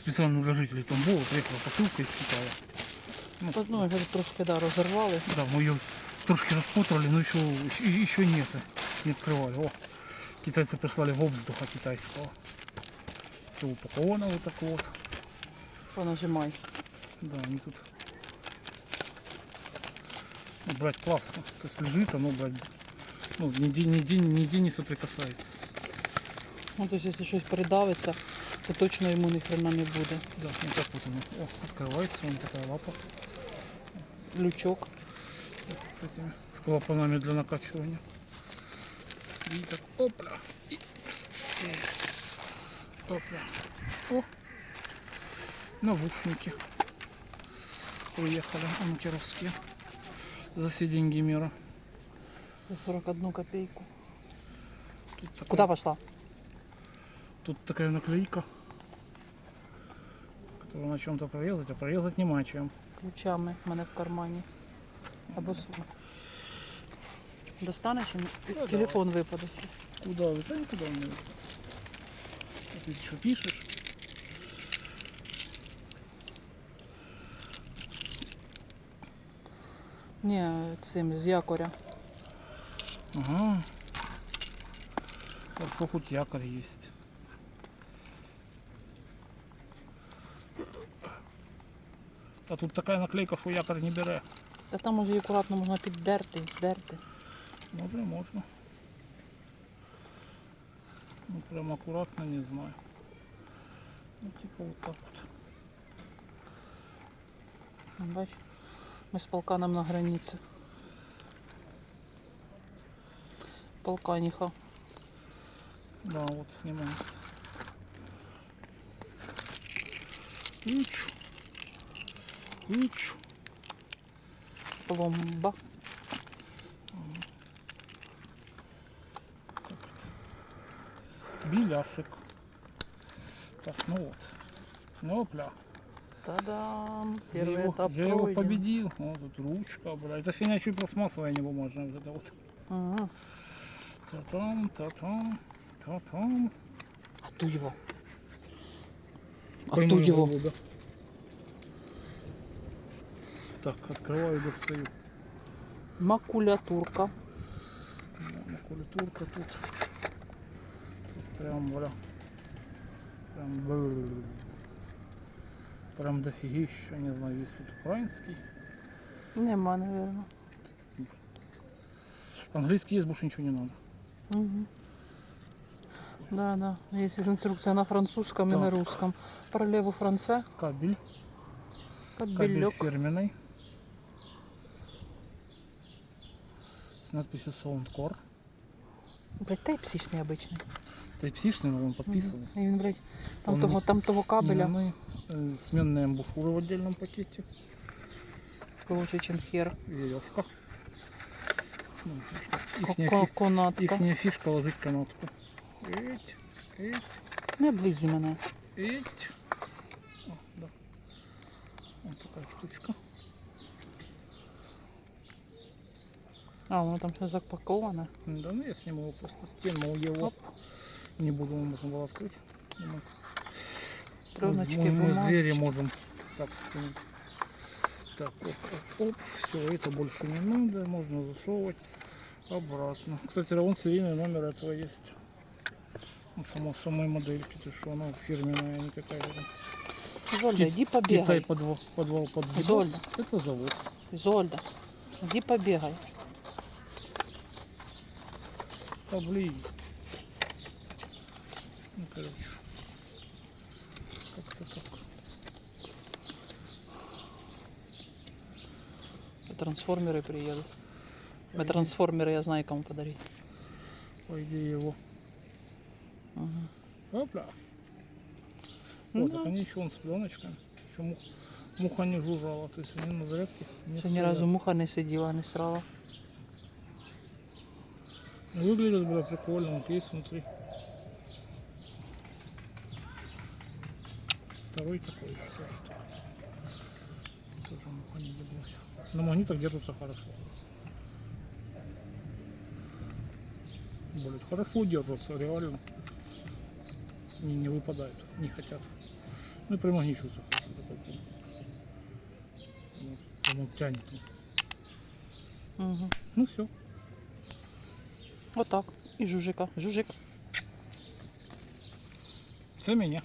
специально для жителей Тамбова приехала посылка из Китая. Ну, Одну говорю, трошки да, розірвали. Да, мы ее трошки распутали, но еще, еще нет, не открывали. О, китайцы прислали воздуха китайского. Все упаковано вот так вот. Понажимай. Да, они тут... Ну, брать классно. То есть лежит оно, брать, ну, нигде, нигде, нигде не соприкасается. Ну, тобто, якщо щось передавиться, то точно йому ні хрена не буде. Да, вот так вот оно. О, открывается, вон такая лапа Лючок. с этими с клапанами для накачивания. И так, опля. И, и, опля. О, навушники. Уехали анкеровские. За все деньги мира. За 41 копійку. Тут такая, Куди пішла? Тут такая наклейка, которую на чем-то прорезать, а прорезать нема чем. Ключами в мене в кармані. Або сумка. Достанеш і Ну, телефон випаде. Куда вы? Да никуда не А Ты что пишешь? Ні, цим з якоря. Ага. Хорошо, хоть якорь есть. А тут такая наклейка, что якорь не бере. Та там і акуратно можна піддерти, здерти. Може, можно. Ну, прям аккуратно, не знаю. Ну, типа вот так вот. Бач, ми з полканом на границі. Полканіха. Да, вот снимается. Ич. Ич. Пломба. Беляшек. Так, ну вот. Ну, опля. Та-дам! Я Первый его, этап я его победил. Вот тут ручка, бля. Это фигня чуть пластмассовая не бумажная. Вот это вот. Ага. Та-там, та-там, та-там. А ту его. А Пойму ту его. буду. Так, открываю, достаю. Макулятурка. Да, Макулатурка тут. Тут прям, бля. Прям. Прям дофигища, не знаю, есть тут украинский. Нема, наверное. Английский есть, больше ничего не надо. Угу. Да, да. Есть инструкция на французском и на Так. русском. Паралеву франце. Кабель. Кабель Кабелек. фирменный. С надписью Soundcore. Блять, тайп-сіш необычний. Type-C, но он подписанный. І він, блядь, там Он того, не- там того кабеля Сменный, э, Сменные амбушюры в отдельном пакете. короче, чем хер. Веревка. Ну, Ко- Ихняя, ко- фи- Конатка. ихняя фишка ложить канатку. Эть, эть, Не облизуй мене. эть. А, воно там все запаковане. Да, ну я сниму его просто стену его. Оп. Не буду, можно было открыть. Не могу. Пленочки, мы, мы звери можем так скинуть. Так, оп, оп, оп. Все, это больше не надо. Можно засовывать обратно. Кстати, вон серийный номер этого есть. Ну, само, самой модельки, ты что, она фирменная, а не какая-то. Зольда, Кит- иди Китай побегай. подвал, подвал под. Зольда. Это завод. Зольда, иди побегай. Блин. Ну, короче. Как-то так. Трансформеры приедут. Мы трансформеры, я знаю, кому подарить. По идее его. Ага. Опля. Ну Вот, да. так они еще он с пленочкой. Еще мух, муха не жужжала. То есть они на зарядке не Ще ні стоят. разу муха не сиділа, не срала. Выглядит, бля, прикольно. Вот есть внутри. Второй такой еще тоже. так. Тоже муха не добилась. На магнитах держатся хорошо. Блять, хорошо держатся, реально. Не, не выпадают, не хотят. Ну и примагничивается хорошо. такой. Вот, прямо тянет. Угу. Ну все. Отак. І жужика. Жужик. Це мене.